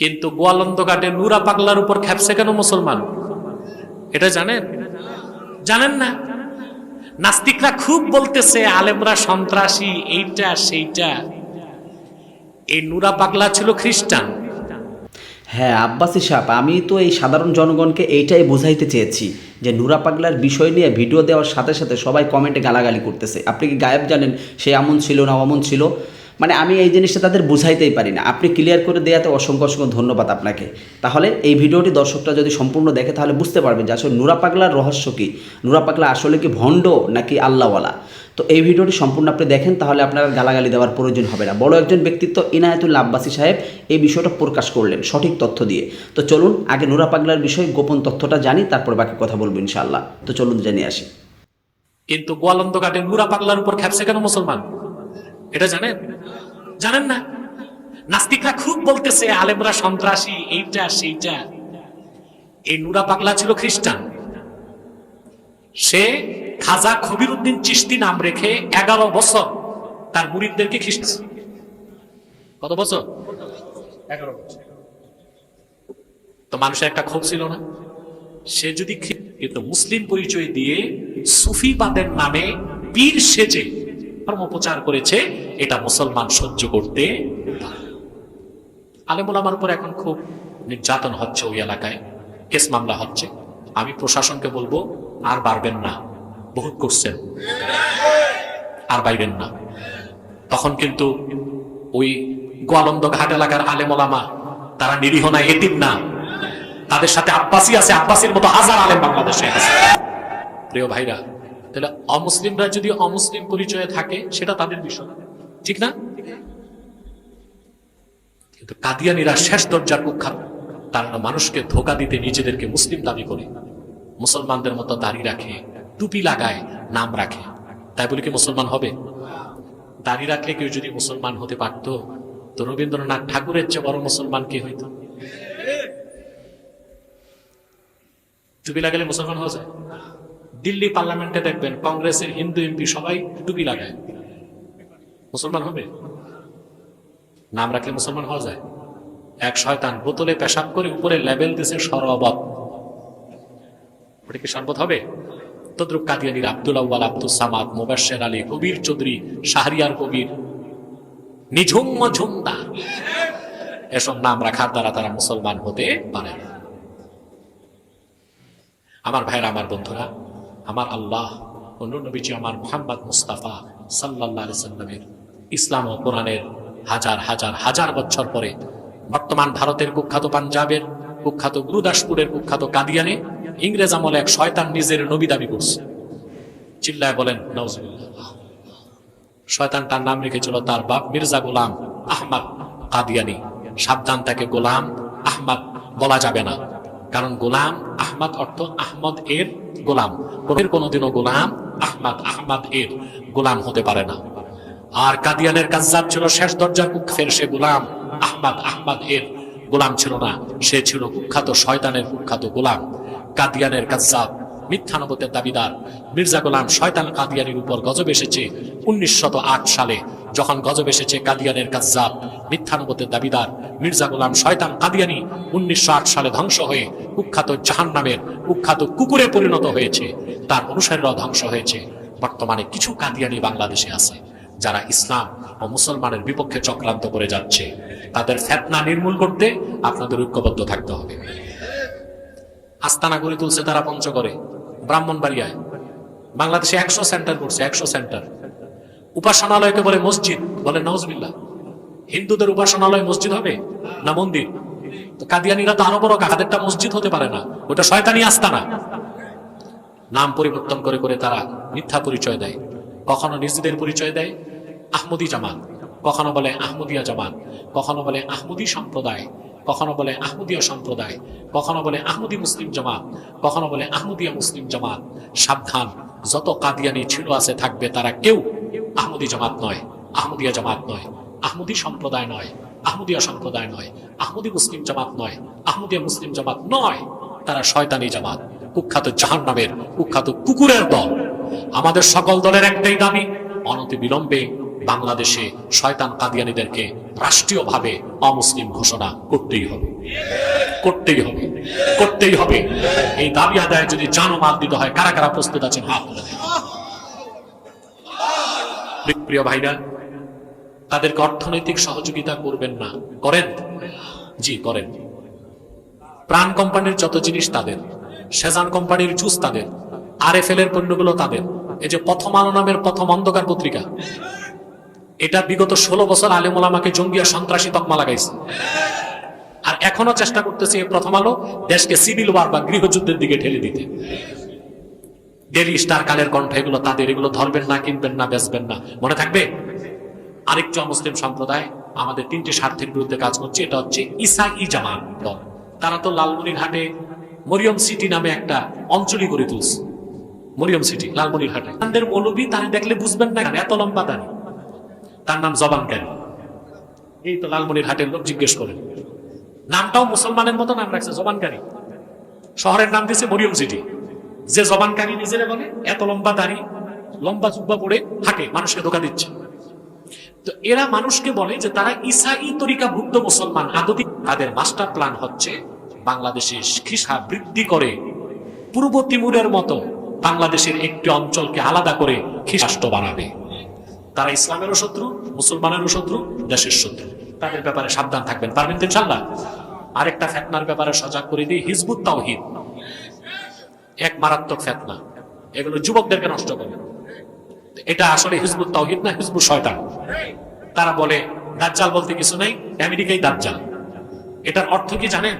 কিন্তু গোয়ালন্দ ঘাটে নুরা পাগলার উপর খেপছে কেন মুসলমান? এটা জানেন? জানেন না? নাস্তিকরা খুব বলতেছে, আলেমরা সন্ত্রাসী, এইটা, সেইটা। এই নুরা পাগলা ছিল খ্রিস্টান। হ্যাঁ আব্বাসি সাহেব, আমি তো এই সাধারণ জনগণকে এইটাই বোঝাইতে চেয়েছি যে নুরা পাগলার বিষয় নিয়ে ভিডিও দেওয়ার সাথে সাথে সবাই কমেন্টে গালাগালি করতেছে। আপনি কি গায়েব জানেন সে এমন ছিল না অমন ছিল? মানে আমি এই জিনিসটা তাদের বুঝাইতেই পারি না। আপনি ক্লিয়ার করে দেওয়াতে অসংখ্য অসংখ্য ধন্যবাদ আপনাকে। তাহলে এই ভিডিওটি দর্শকরা যদি সম্পূর্ণ দেখে, তাহলে বুঝতে পারবেন যে আসলে নুরা পাগলার রহস্য কী? নুরা পাগলা আসলে কি ভণ্ড নাকি আল্লাহওয়ালা? তো এই ভিডিওটি সম্পূর্ণ আপনি দেখেন, তাহলে আপনার গালাগালি দেওয়ার প্রয়োজন হবে না। বড় একজন ব্যক্তিত্ব ইনায়াতুল আব্বাসী সাহেব এই বিষয়টা প্রকাশ করলেন সঠিক তথ্য দিয়ে। তো চলুন, আগে নুরা পাগলার বিষয়ে গোপন তথ্যটা জানি, তারপর বাকি কথা বলব ইনশাআল্লাহ। তো চলুন জানিয়ে আসি। কিন্তু গোয়ালন্দ ঘাটে নুরা পাগলার উপর খেপছে কেন মুসলমান? এটা জানেন? জানেন না? নাস্তিকরা খুব বলতেছে, আলেমরা সন্ত্রাসী, এইটা, সেইটা। এই নুরা পাগলা ছিল খ্রিস্টান। সে খাজা খবির উদ্দিন চিস্তি নাম রেখে এগারো বছর তার মুরিদদেরকে খ্রিস্ট কত বছর? এগারো বছর। তো মানুষের একটা ক্ষোভ ছিল না? সে যদি কিন্তু মুসলিম পরিচয় দিয়ে সুফিবাদের নামে পীর সেজে ধর্ম প্রচার করেছে, এটা মুসলমান সহ্য করতে আলেমুল উপর এখন খুব নির্যাতন হচ্ছে ওই এলাকায়, কেস মামলা হচ্ছে। আমি প্রশাসনকে বলব, আর বাড়বেন না, বহুত করছেন, আর বাইবেন না। তখন কিন্তু ওই গোয়ালন্দ ঘাট এলাকার আলেমলামা তারা নিরীহ না, এতিম না। তাদের সাথে আব্বাসি আছে, আব্বাসির মতো হাজার আলেম বাংলাদেশে আছে। প্রিয় ভাইরা তাহলে অমুসলিমরা যদি অমুসলিম পরিচয়ে থাকে, সেটা তাদের বিষয়। ঠিক না? কিন্তু কাদিয়ানিরা শেষ দরজার কুখ্যাত। তারা মানুষকে ধোকা দিতে নিজেদেরকে মুসলিম দাবি করে। মুসলমানদের মতো দাড়ি রাখে, টুপি লাগায়, নাম রাখে। তাই বলে কি মুসলমান হবে? দাড়ি রাখলে কেউ যদি মুসলমান হতে পারতো, তো রবীন্দ্রনাথ ঠাকুরের চেয়ে বড় মুসলমান কে হইতো? টুপি লাগালে মুসলমান হওয়া যায়? দিল্লি পার্লামেন্টে দেখবেন কংগ্রেসের হিন্দু এমপি সবাই টুপি লাগায়। মুসলমান হবে? নাম রাখলে মুসলমান হওয়া যায়? এক শয়তান বোতলে পেশাব করে উপরে লেবেল দিছে সরবত। ওটা কি হবে? তদ্রুপ কাদিয়ানির আব্দুল আউ্বাল আব্দুল সামাদ মোবাশের আলী, কবির চৌধুরী, শাহরিয়ার কবির। নিঝুম ঝুমদা এসব নাম রাখার দ্বারা তারা মুসলমান হতে পারে আমার ভাইরা আমার বন্ধুরা আমার আল্লাহ অন্য নবীজি আমার মোহাম্মদ মুস্তাফা সাল্লাহ সাল্লামের ইসলাম ও কোরআনের হাজার হাজার হাজার বছর পরে বর্তমান ভারতের কুখ্যাত পাঞ্জাবের কুখ্যাত গুরুদাসপুরের কুখ্যাত কাদিয়ানে ইংরেজ আমলে এক শয়তান নিজের নবী দাবি করছে। চিল্লায় বলেন নওয়াজুবিল্লাহ শয়তান তার নাম রেখেছিল তার বাপ মির্জা গোলাম আহমদ কাদিয়ানি। সাবধান তাকে গোলাম আহমদ বলা যাবে না। কারণ গোলাম আহমদ অর্থ আহমদ এর গোলাম। কোনের কোনোদিনও গোলাম, আহমদ আহমদ এর গোলাম হতে পারে না। আর কাদিয়ানের কাজাব ছিল শেষ দরজার কুখ্যের সে গোলাম, আহমদ আহমদ এর গোলাম ছিল না। সে ছিল কুখ্যাত শয়তানের কুখ্যাত গোলাম, কাদিয়ানের কাজাব মিথ্যানবতের দাবিদার মির্জা গোলাম শয়তান কাদিয়ানির উপর গজব এসেছে উনিশ সালে, যখন গজব এসেছে কাদিয়ানের কাজাব মিথ্যানবতের দাবিদার মির্জা গোলাম শয়তান কাদিয়ানি উনিশশো সালে ধ্বংস হয়ে কুখ্যাত জাহান নামের কুখ্যাত কুকুরে পরিণত হয়েছে। তার অনুসারীরাও ধ্বংস হয়েছে। বর্তমানে কিছু কাদিয়ানি বাংলাদেশে আছে, যারা ইসলাম ও মুসলমানের বিপক্ষে চক্রান্ত করে যাচ্ছে। তাদের ফেতনা নির্মূল করতে আপনাদের ঐক্যবদ্ধ থাকতে হবে। আস্তানা গড়ে তুলছে তারা পঞ্চগড়ে, ব্রাহ্মণবাড়িয়ায়। বাংলাদেশে একশো সেন্টার করছে, একশো সেন্টার। উপাসনালয়কে বলে মসজিদ, বলে নজবিল্লা হিন্দুদের উপাসনালয় মসজিদ হবে? না মন্দির? কাদিয়ানিরা তো আরও বড় কাদেরটা মসজিদ হতে পারে না। ওটা শয়তানি আস্তানা নাম পরিবর্তন করে করে তারা মিথ্যা পরিচয় দেয়। কখনো নিজেদের পরিচয় দেয় আহমদি জামাত। কখনো বলে আহমদিয়া জামাত। কখনো বলে আহমদি সম্প্রদায়। কখনো বলে আহমদিয়া সম্প্রদায়। কখনো বলে আহমদি মুসলিম জামাত। কখনো বলে আহমদিয়া মুসলিম জামাত। সাবধান, যত কাদিয়ানি ছিল আছে থাকবে তারা কেউ আহমদি জামাত নয়, আহমদিয়া জামাত নয়। আহমদি সম্প্রদায় নয় আহমদিয়া সম্প্রদায় নয়, আহমদি মুসলিম জামাত নয় আহমদিয়া মুসলিম জামাত নয়, তারা শয়তানি জামাত, কুখ্যাত জাহান নামের কুখ্যাত কুকুরের দল। আমাদের সকল দলের একটাই দাবি, অনতি বিলম্বে বাংলাদেশে শয়তান কাদিয়ানিদেরকে রাষ্ট্রীয়ভাবে অমুসলিম ঘোষণা করতেই হবে। করতেই হবে করতেই হবে। এই দাবি আদায় যদি জানমাল দিতে হয়, কারা কারা প্রস্তুত আছেন দেন। প্রিয় ভাইরা তাদেরকে অর্থনৈতিক সহযোগিতা করবেন না। করেন? জি, করেন। প্রাণ কোম্পানির যত জিনিস তাদের, সেজান কোম্পানির জুস তাদের আর এফ এর পণ্যগুলো তাদের, এই যে প্রথম আলো নামের প্রথম অন্ধকার পত্রিকা, এটা বিগত ষোলো বছর আলেমুলামাকে জঙ্গিয়া সন্ত্রাসী তকমা লাগাইছে। আর এখনও চেষ্টা করতেছে এই প্রথম আলো দেশকে সিভিল ওয়ার বা গৃহযুদ্ধের দিকে ঠেলে দিতে। ডেলি স্টার কালের কণ্ঠ, এগুলো তাদের, এগুলো ধরবেন না, কিনবেন না, বেচবেন না। মনে থাকবে? আরেকটি মুসলিম সম্প্রদায় আমাদের তিনটি স্বার্থের বিরুদ্ধে কাজ করছে, এটা হচ্ছে ইসা ই জামাত দল। তারা তো লালমনিরহাটে মরিয়ম সিটি নামে একটা অঞ্চলই গড়ে তুলছে। মরিয়ম সিটি, লালমনিরহাটে। তাদের মৌলবী তারা দেখলে বুঝবেন না এত লম্বা দাঁড়ি। তার নাম জবানকারী এই তো লালমনিরহাটের লোক জিজ্ঞেস করেন নামটাও মুসলমানের মতো নাম রাখছে জবানকারী শহরের নাম দিয়েছে মরিয়ম সিটি। যে জবানকারী নিজেরা বলে, এত লম্বা দাড়ি, লম্বা জুব্বা পড়ে হাঁটে, মানুষকে ধোকা দিচ্ছে। তো এরা মানুষকে বলে যে তারা ইসাই তরিকা ভুক্ত মুসলমান। আদতি তাদের মাস্টার প্ল্যান হচ্ছে বাংলাদেশে খিসা বৃদ্ধি করে পূর্ব তিমুরের মতো বাংলাদেশের একটি অঞ্চলকে আলাদা করে খ্রিস্টাষ্ট বানাবে। তারা ইসলামেরও শত্রু, মুসলমানেরও শত্রু, দেশের শত্রু। তাদের ব্যাপারে সাবধান থাকবেন। পারবেন ইনশাল্লাহ আরেকটা ফেতনার ব্যাপারে সজাগ করে দিই, হিজবুত তাওহিদ। এক মারাত্মক ফেতনা। এগুলো যুবকদেরকে নষ্ট করে। এটা আসলে হিজবুত তাওহিদ না হিজবুত শয়তান। তারা বলে, দাজ্জাল বলতে কিছু নেই, আমেরিকাই দাজ্জাল। এটার অর্থ কি জানেন?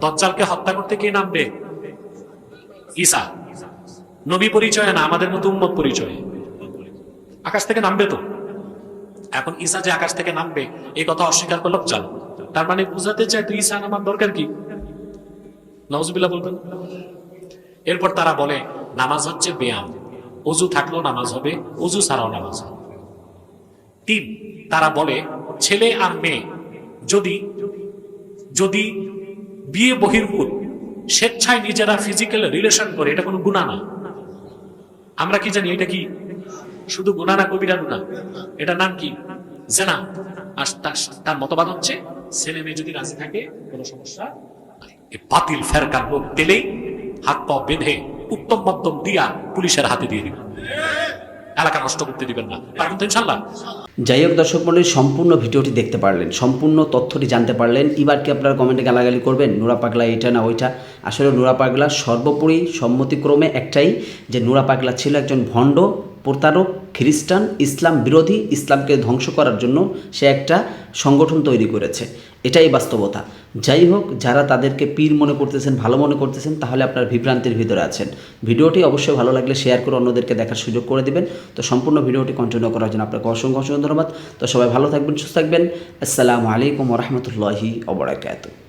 দজ্জালকে হত্যা করতে কে নামবে? ঈসা। নবী পরিচয় না, আমাদের মতো উম্মত পরিচয়। আকাশ থেকে নামবে তো। এখন ঈসা যে আকাশ থেকে নামবে এই কথা অস্বীকার করল চাল তার মানে বুঝাতে চায় তুই ঈসা নামার দরকার কি? নজবিল্লা বলবেন। এরপর তারা বলে, নামাজ হচ্ছে ব্যায়াম। অজু থাকলেও নামাজ হবে, অজু ছাড়াও নামাজ হবে। তিন, তারা বলে, ছেলে আর মেয়ে, যদি যদি বিয়ে বহির্ভূত, স্বেচ্ছায় নিজেরা ফিজিক্যাল রিলেশন করে, এটা কোনো গুণা না। আমরা কি জানি এটা কি? শুধু গুণা না কবিরা গুণা এটা নাম কি? জেনা। আর তার- মতবাদ হচ্ছে, ছেলে মেয়ে যদি রাজি থাকে, কোনো সমস্যা বাতিল ফেরকার লোক হাত পা বেঁধে উত্তম মধ্যম দিয়া পুলিশের হাতে দিয়ে দিবেন। এলাকা নষ্ট করতে দিবেন না। পারবেন তো ইনশাল্লাহ যাই হোক দর্শক মন্ডলী সম্পূর্ণ ভিডিওটি দেখতে পারলেন। সম্পূর্ণ তথ্যটি জানতে পারলেন। এবার কি আপনারা কমেন্টে গালাগালি করবেন? নুরা পাগলা এটা না ওইটা? আসলে নুরা পাগলা সর্বোপরি সম্মতিক্রমে একটাই, যে নুরা পাগলা ছিল একজন ভণ্ড, প্রতারক, খ্রিস্টান, ইসলাম বিরোধী, ইসলামকে ধ্বংস করার জন্য সে একটা সংগঠন তৈরি করেছে। এটাই বাস্তবতা। যাই হোক, যারা তাদেরকে পীর মনে করতেছেন, ভালো মনে করতেছেন, তাহলে আপনার বিভ্রান্তির ভিতরে আছেন। ভিডিওটি অবশ্যই ভালো লাগলে শেয়ার করে অন্যদেরকে দেখার সুযোগ করে দেবেন। তো সম্পূর্ণ ভিডিওটি কন্টিনিউ করার জন্য আপনাকে অসংখ্য অসংখ্য ধন্যবাদ। তো সবাই ভালো থাকবেন, সুস্থ থাকবেন। আসসালামু আলাইকুম রহমতুল্লাহি অবরাকাতু